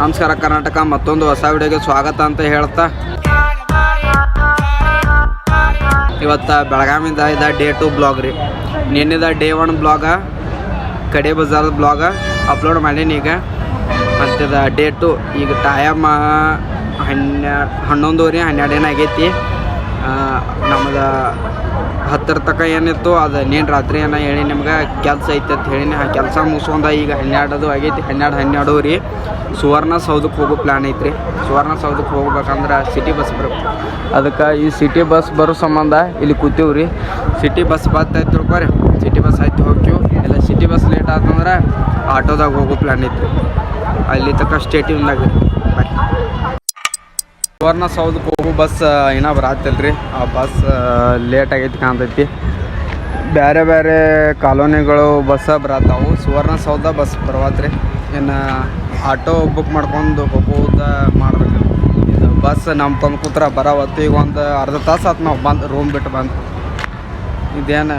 ನಮಸ್ಕಾರ, ಕರ್ನಾಟಕ ಮತ್ತೊಂದು ಹೊಸ ವಿಡಿಯೋಗೆ ಸ್ವಾಗತ ಅಂತ ಹೇಳ್ತಾ. ಇವತ್ತ ಬೆಳಗಾವಿಂದ ಇದ ಡೇ ಟು ಬ್ಲಾಗ್ ರೀ. ನಿನ್ನೆದ ಡೇ ಒನ್ ಬ್ಲಾಗ ಕಡೆ ಬಜಾರ್ ಬ್ಲಾಗ ಅಪ್ಲೋಡ್ ಮಾಡೀನಿ ಈಗ. ಮತ್ತಿದ ಡೇ ಟು ಈಗ ಟೈಮ್ ಹನ್ನೆರಡು ಹನ್ನೊಂದುವರೆ, ಹನ್ನೆರಡು ಏನಾಗೈತಿ ನಮ್ಮದು ಹತ್ತರ ತನಕ ಏನಿತ್ತು, ಅದು ನೀನು ರಾತ್ರಿ ಏನೋ ಹೇಳಿ ನಿಮ್ಗೆ ಕೆಲಸ ಐತೆ ಅಂತ ಹೇಳಿ ಆ ಕೆಲಸ ಮುಗಿಸ್ಕೊಂಡ ಈಗ ಹನ್ನೆರಡದು ಆಗೈತಿ, ಹನ್ನೆರಡು ಹನ್ನೆರಡುವರೆ ಸುವರ್ಣ ಸೌಧಕ್ಕೆ ಹೋಗೋ ಪ್ಲ್ಯಾನ್ ಐತ್ರಿ. ಸುವರ್ಣ ಸೌಧಕ್ಕೆ ಹೋಗ್ಬೇಕಂದ್ರೆ ಸಿಟಿ ಬಸ್ ಬರಬೇಕು ಅದಕ್ಕೆ ಈ ಸಿಟಿ ಬಸ್ ಬರೋ ಸಂಬಂಧ ಇಲ್ಲಿ ಕೂತೀವಿ ರೀ. ಸಿಟಿ ಬಸ್ ಬರ್ತೈತೆ ತಿಳ್ಕೊರಿ ಸಿಟಿ ಬಸ್ ಆಯ್ತು ಹೋಗ್ತೀವಿ. ಇಲ್ಲ ಸಿಟಿ ಬಸ್ ಲೇಟ್ ಆತಂದ್ರೆ ಆಟೋದಾಗ ಹೋಗೋ ಪ್ಲ್ಯಾನ್ ಐತ್ರಿ. ಅಲ್ಲಿ ತಕ್ಕ ಸ್ಟೇಟಿಂದಾಗ ಸುವರ್ಣ ಸೌದಕ್ಕೆ ಹೋಗೋ ಬಸ್ ಇನ್ನೂ ಬರತ್ತಲ್ರಿ ಆ ಬಸ್ ಲೇಟ್ ಆಗೈತಿ ಕಾಣ್ತೈತಿ. ಬೇರೆ ಬೇರೆ ಕಾಲೋನಿಗಳು ಬಸ್ಸ ಬರತ್ತಾವು ಸುವರ್ಣ ಸೌದ ಬಸ್ ಬರವತ್ರಿ. ಇನ್ನು ಆಟೋ ಬುಕ್ ಮಾಡ್ಕೊಂಡು ಹೋಗೋದ ಮಾಡ್ಬೇಕು ಇದು ಬಸ್ ನಮ್ಮ ತಂದು ಕೂತ್ರ ಬರವತ್ತು. ಈಗ ಒಂದು ಅರ್ಧ ತಾಸು ಆತು ನಾವು ಬಂದು ರೂಮ್ ಬಿಟ್ಟು ಬಂದು. ಇದೇನು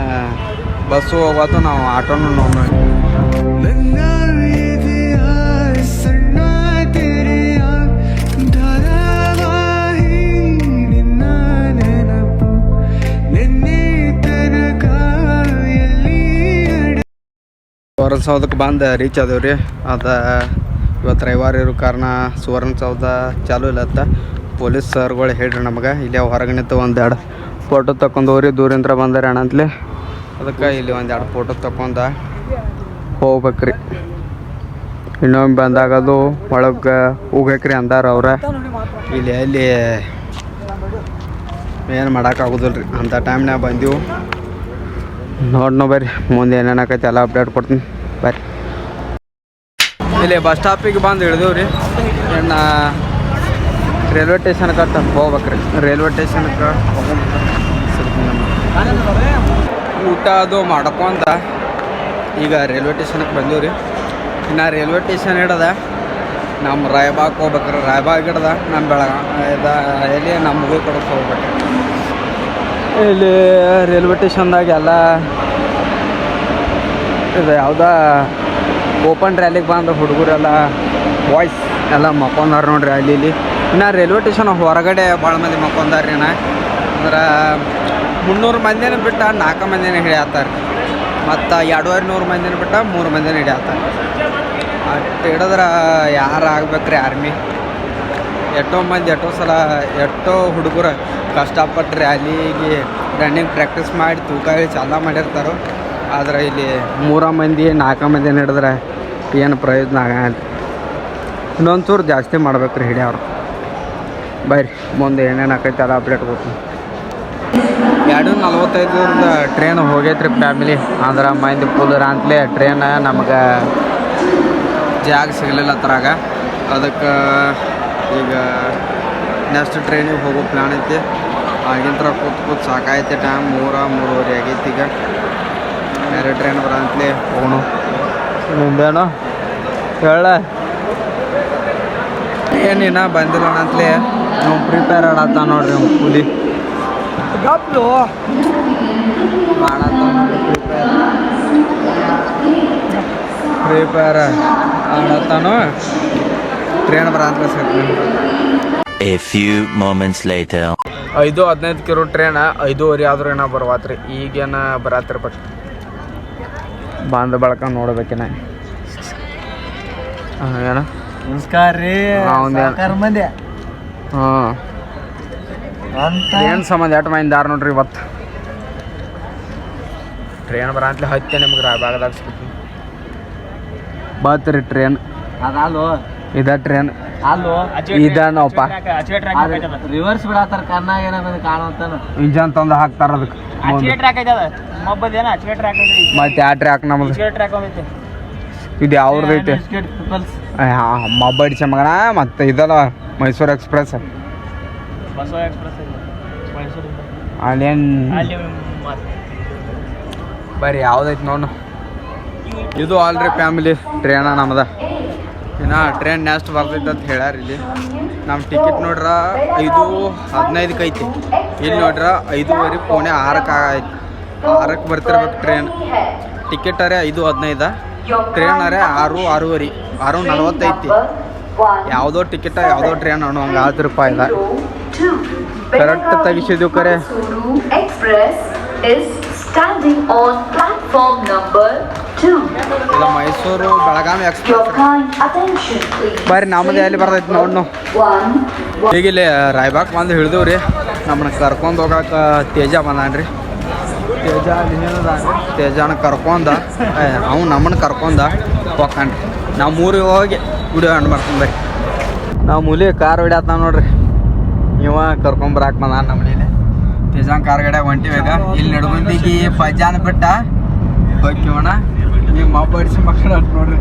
ಬಸ್ಸು ಹೋಗೋದು ನಾವು ಆಟೋನು ನೋಡಿ ಸೌಧಕ್ಕೆ ಬಂದು ರೀಚ್ ಆದೇವು ರೀ. ಅದು ಇವತ್ತು ರವಿವಾರ ಇರೋ ಕಾರಣ ಸುವರ್ಣ ಸೌಧ ಚಾಲು ಇಲ್ಲತ್ತ ಪೊಲೀಸ್ ಸರ್ಗಳು ಹೇಳ್ರಿ ನಮಗೆ. ಇಲ್ಲಿ ಹೊರಗೆ ನಿಂತು ಎರಡು ಫೋಟೋ ತಗೊಂಡವ್ರಿ ದೂರಿಂದ ಬಂದಾರೆ ಅಣ್ಣಂತಲಿ ಅದಕ್ಕೆ ಇಲ್ಲಿ ಒಂದೆರಡು ಫೋಟೋ ತಗೊಂಡ ಹೋಗ್ಬೇಕ್ರಿ. ಇನ್ನೊಮ್ಮೆ ಬಂದಾಗದು ಒಳಗೆ ಹೋಗ್ಬೇಕ್ರಿ ಅಂದಾರ ಅವ್ರ. ಇಲ್ಲಿ ಅಲ್ಲಿ ಏನು ಮಾಡೋಕ್ಕಾಗೋದಿಲ್ಲ ರೀ ಅಂಥ ಟೈಮ್ನಾಗ ಬಂದೀವಿ. ನೋಡ್ನೋ ಬರ್ರಿ, ಮುಂದೆ ಏನೇನು ಆಕೈತಿ ಎಲ್ಲ ಅಪ್ಡೇಟ್ ಕೊಡ್ತೀನಿ. ಬರ್ರಿ. ಇಲ್ಲಿ ಬಸ್ ಸ್ಟಾಪಿಗೆ ಬಂದು ಇಳಿದೀವಿ ರೀ. ಇನ್ನು ರೈಲ್ವೆ ಸ್ಟೇಷನ್ಗೆ ತಂದು ಹೋಗ್ಬೇಕ್ರಿ. ರೈಲ್ವೆ ಸ್ಟೇಷನ್ಗೆ ಊಟ ಅದು ಮಾಡ್ಕೊಂತ ಈಗ ರೈಲ್ವೆ ಸ್ಟೇಷನ್ಗೆ ಬಂದೀವಿ ರೀ. ಇನ್ನು ರೈಲ್ವೆ ಸ್ಟೇಷನ್ ಹಿಡ್ದ ನಮ್ಮ ರಾಯಬಾಗ್ ಹೋಗ್ಬೇಕ್ರಿ. ರಾಯಬಾಗ್ ಹಿಡ್ದ ನಮ್ಮ ಬೆಳಗ, ಇದ ಎಲ್ಲಿ ನಮ್ಮ ಹೋಗ್ಬೇಕ್ರಿ. ಇಲ್ಲಿ ರೈಲ್ವೆ ಸ್ಟೇಷನ್ದಾಗ ಎಲ್ಲ ಇದು ಯಾವ್ದ ಓಪನ್ ರ್ಯಾಲಿಗೆ ಬಂದು ಹುಡುಗರೆಲ್ಲ ವಾಯ್ಸ್ ಎಲ್ಲ ಮಕ್ಕೊಂದಾರ ನೋಡ್ರಿ ಅಲ್ಲಿ ಇಲ್ಲಿ. ಇನ್ನು ರೈಲ್ವೆ ಸ್ಟೇಷನ್ ಹೊರಗಡೆ ಭಾಳ ಮಂದಿ ಮಕ್ಕೊಂದಾರ್ರಿ ನಾ ಅಂದ್ರೆ ಮುನ್ನೂರು ಮಂದಿನ ಬಿಟ್ಟು ನಾಲ್ಕು ಮಂದಿನ ಹಿಡಿಯತ್ತಾರೆ ಮತ್ತು ಎರಡೂವರೆ ನೂರು ಮಂದಿನ ಬಿಟ್ಟ ಮೂರು ಮಂದಿನ ಹಿಡಿಯತ್ತಾರೆ ಅಷ್ಟು ಹಿಡಿದ್ರೆ ಯಾರು ಆಗ್ಬೇಕ್ರಿ ಆರ್ಮಿ ಎಷ್ಟೋ ಮಂದಿ, ಎಷ್ಟೋ ಸಲ, ಎಷ್ಟೋ ಹುಡುಗರು ಕಷ್ಟಪಟ್ಟು ರ್ಯಾಲಿಗೆ ರನ್ನಿಂಗ್ ಪ್ರಾಕ್ಟೀಸ್ ಮಾಡಿ ತೂಕ ಚಾಲ ಮಾಡಿರ್ತಾರೋ. ಆದ್ರೆ ಇಲ್ಲಿ ಮೂರ ಮಂದಿ, ನಾಲ್ಕು ಮಂದಿ ಹಿಡಿದ್ರೆ ಏನು ಪ್ರಯೋಜನ ಆಗಲ್ಲ ಇನ್ನೊಂದು ಚೂರು ಜಾಸ್ತಿ ಮಾಡ್ಬೇಕ್ರಿ ಹಿಡಿಯವ್ರು ಬೈರಿ, ಮುಂದೆ ಏನೇನು ಆಕೈತೆ ಅದು ಅಪ್ಡೇಟ್ ಕೊಡ್ತೀನಿ. ಎರಡು ನಲ್ವತ್ತೈದು ಟ್ರೈನ್ ಹೋಗೈತ್ರಿ ಫ್ಯಾಮಿಲಿ ಅಂದ್ರೆ ಮೈಂದಿ ಫುಲ್ ಅಂತಲೇ ಟ್ರೈನ್ ನಮಗೆ ಜಾಗ ಸಿಗಲಿಲ್ಲ ಅದ್ರಾಗ. ಅದಕ್ಕೆ ಈಗ ನೆಕ್ಸ್ಟ್ ಟ್ರೈನಿಗೆ ಹೋಗೋ ಪ್ಲ್ಯಾನ್ ಐತಿ. ಆಗಿನ ಥರ ಕೂತ್ ಕೂತ್ ಸಾಕಾಯ್ತು ಟೈಮ್ ಮೂರ, ಮೂರುವರೆ ಆಗೈತಿ ಈಗ. ಬೇರೆ ಟ್ರೈನ್ ಬರಂತಲೇ ಹೋಗೋಣ ನಿಂದೇನು ಹೇಳ ಏನಿನ್ನ ಬಂದಿಲ್ಲ ಅಂತಲೇ ನಾವು ಪ್ರಿಪೇರ್ ಆಡತ್ತ ನೋಡ್ರಿ ಅವ್ನು ಕೂಲಿ. ಗಪ್ಲು. ಮಾಡತ್ತ ಪ್ರಿಪೇರ್ ಆಡತ್ತಾನು ಟ್ರೈನ್ ಬರಂತ ಸಿಗ್ತೀನಿ A few moments later. ಐದು ಹದಿನೈದು ಕಿರೋ ಟ್ರೈನ್ ಐದೂವರೆ ಆದ್ರೂ ಏನೋ ಬರ್ವಾತ್ರಿ. ಈಗೇನ ಬರತ್ತಿರ್ಬೇಕು ಬಂದ ಬಳಕ ನೋಡ್ಬೇಕೇನ. ಏನ ನಮಸ್ಕಾರ ರೀ. ಮಂದಿ. ಹಾಂ. ಟ್ರೈನ್ ಸಂಬಂಧ? ಎಟ್ ಮೈನ್ ದಾರ ನೋಡ್ರಿ ಇವತ್ತು? ಟ್ರೈನ್ ಬರಂತಲೇ ಹತ್ತೆ ನಿಮ್ಗೆ ರಾಯಬಾಗದಾಗ ಸಿಗ್ತೀನಿ. ಬತ್ರಿ ಟ್ರೈನ್ ಅದಲ್ಲೋ ಇದ ಟ್ರೈನ್ ಅಲ್ಲು ಇದನಪ್ಪ ರಿವರ್ಸ್ ಬಿಡತ್ತಾರ ಕಣ್ಣಾಗ ಏನಾಗ ಕಾಣುತ್ತಾನ ಇಂಜನ್ ತಂದು ಹಾಕ್ತಾರ ಅದಕ್ಕೆ. ಮತ್ತೆ ಆ ಟ್ರ್ಯಾಕ್ ನಮ್ದು. ಇದು ಯಾವ್ದೈತೆ ಪೀಪಲ್ಸ್ ಮಬ್ಬಡಿ ಚಮಗಣ ಮತ್ತೆ ಇದಲ್ಲ ಮೈಸೂರು ಎಕ್ಸ್ಪ್ರೆಸ್ ಅಲ್ಲೇನ್? ಬರ್ರಿ ಯಾವ್ದೈತಿ ನೋಡು. ಇದು ಆಲ್ರಿ ಫ್ಯಾಮಿಲಿ ಟ್ರೇನ ನಮ್ದ. ಇನ್ನ ಟ್ರೈನ್ ನೆಕ್ಸ್ಟ್ ಬರ್ತೈತೆ ಅಂತ ಹೇಳ್ಯಾರ ಇಲ್ಲಿ. ನಮ್ಮ ಟಿಕೆಟ್ ನೋಡ್ರ ಐದು ಹದಿನೈದಕ್ಕೆ ಐತಿ. ಇಲ್ಲಿ ನೋಡ್ರ ಐದೂವರೆ ಪೋಣೆ ಆರಕ್ಕೆ ಆಗೈತಿ ಆರಕ್ಕೆ ಬರ್ತಿರ್ಬೇಕು ಟ್ರೈನ್ ಟಿಕೆಟ್ ಅರೆ ಐದು ಹದಿನೈದ. ಟ್ರೈನ್ ಅರೆ ಆರು ಆರೂವರೆ. ಆರು ನಲ್ವತ್ತೈತಿ. ಯಾವುದೋ ಟಿಕೆಟ ಯಾವುದೋ ಟ್ರೈನ್ ಅನ್ನೋ ಹಂಗೆ ಆತಿರಪ್ಪ ಇಲ್ಲ. ಕರೆಕ್ಟ್ ತೆಗಿಸಿದ್ವು ಕರೆ. ಎಕ್ಸ್ಪ್ರೆಸ್ ಇದು ಮೈಸೂರು ಬೆಳಗಾವಿ ಎಕ್ಸ್ಪ್ರೆಸ್. ಬರ್ರಿ ನಮ್ಮದೇ ಎಲ್ಲಿ ಬರ್ತೈತಿ ನೋಡ್ನು ನಾವು. ಈಗ ಇಲ್ಲಿ ರಾಯ್ಬಾಗ್ ಬಂದು ಹಿಡಿದೀವಿ ರೀ. ನಮ್ಮನ್ನ ಕರ್ಕೊಂಡು ಹೋಗಾಕ ತೇಜ ಬಂದಾನ್ರಿ ತೇಜ ತೇಜನ ಕರ್ಕೊಂಡ ಅವ್ನು ನಮ್ಮನ್ನ ಕರ್ಕೊಂಡ ಹೋಗ್ಕಂಡ್ರಿ ನಾವು ಮೂರಿಗೆ ಹೋಗಿ ವಿಡಿಯೋ ಹಣ್ಣು ಮಾಡ್ಕೊಂಡು ಬರ್ರಿ. ನಾವು ಮೂಲಿ ಕಾರ್ ಹೊಡ್ಯಾತ ನೋಡ್ರಿ. ಇವ ಕರ್ಕೊಂಬರಾಕ್ ಬಂದ ನಮ್ಮ ಮನೇಲಿ. ತೇಜಾನ್ ಕಾರ್ ಗಡ್ಯಾಗ ಹೊಂಟಿವಾಗ ಇಲ್ಲಿ ನಡ್ಬಂದಿಗಿ ಫಜಾನ್ ಬಿಟ್ಟ. ಹೋಗ್ಯವಣ ನೀವು ಮಬ್ಬಡಿಸಿ ಮಕ್ಕಳು ನೋಡ್ರಿ.